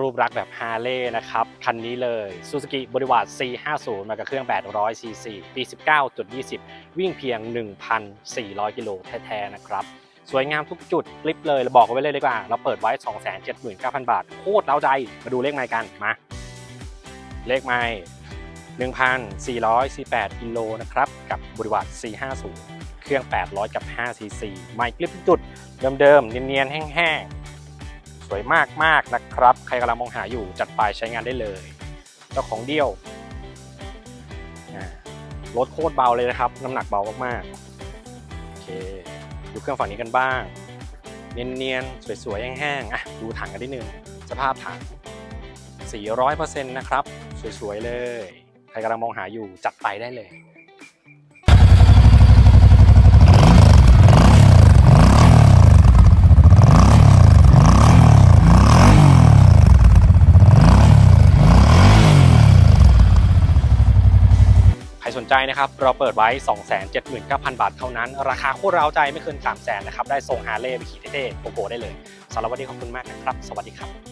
รูปลักษณ์แบบฮาร์เลย์นะครับ คันนี้เลย Suzuki b o d y w a r d C50 มากับเครื่อง 800 cc ปี 19.20 วิ่งเพียง 1,400 กิโลแท้ๆนะครับ สวยงามทุกจุดคลิปเลยเราบอกเอาไว้เลยดีกว่า เราเปิดไว้ 279,000 บาท โคตรเล้าใจ มาดูเลขไมล์กัน มา เลขไมล์1,448 กิโลนะครับ กับ b o d y w a r d C50 เครื่อง 800 กับ5 cc ไมล์คลิปทุกจุด เดิมๆ เนียนๆ แห้งๆ วยมากมากๆนะครับ ใครกำลังมองหาอยู่จัดไปใช้งานได้เลย เจ้าของเดียวรถโคตรเบาเลยนะครับ น้ำหนักเบามากๆโอเคดูเครื่องฝั่งนี้กันบ้าง เนียนๆ สวยๆ แห้งๆอะดูถังกันนิดนึง สภาพถัง 400%นะครับ สวยๆ เลย ใครกำลังมองหาอยู่จัดไปได้เลย ใครสนใจนะครับ เราเปิดไว้ 279,000 บาทเท่านั้น ราคาโคตรเราใจไม่เกิน3 0 0 0 0นนะครับ ได้ทรงฮาร์เลย์ไปขี่เท่ๆโกโก้ได้เลยสำหรับวันนี้ขอบคุณมากนะครับ สวัสดีครับ